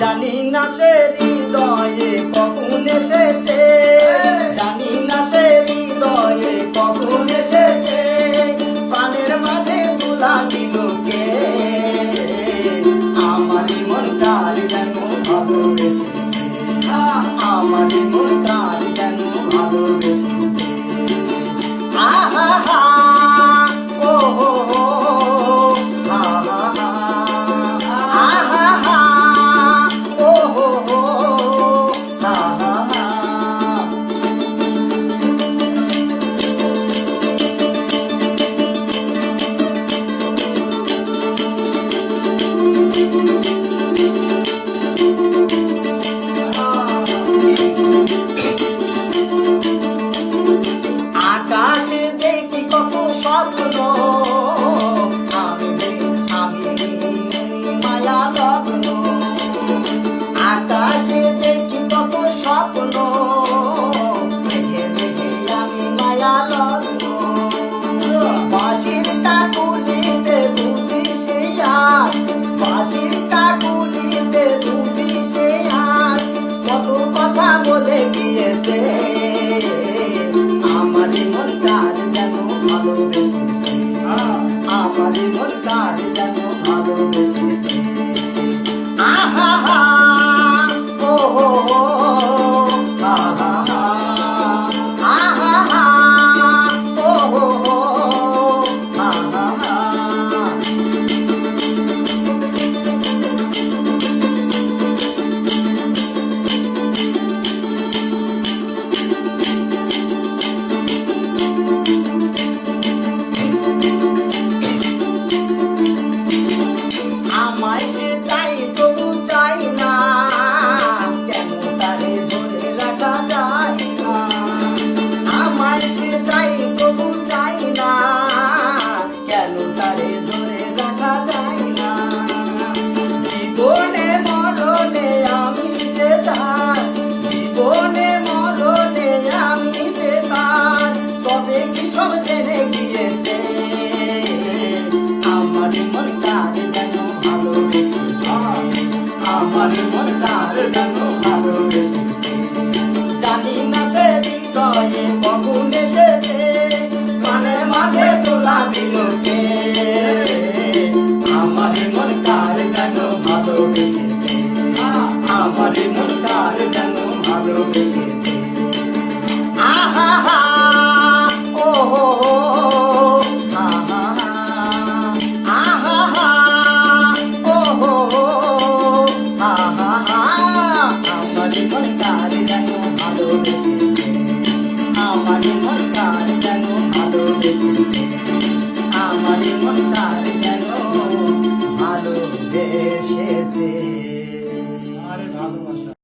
জানি না সে হৃদয়ে কখন এসেছে। জানি না সে হৃদয়ে কখন এসেছে। প্রাণের মাঝে তুলা দিল কে? আমার মন কাল যেন ভালোবেসেছে। আমার মন কাল I don't know. আমি মন তার গান ভালোবেসেছি জানি না সে বিষয়ে কখন deixe-te.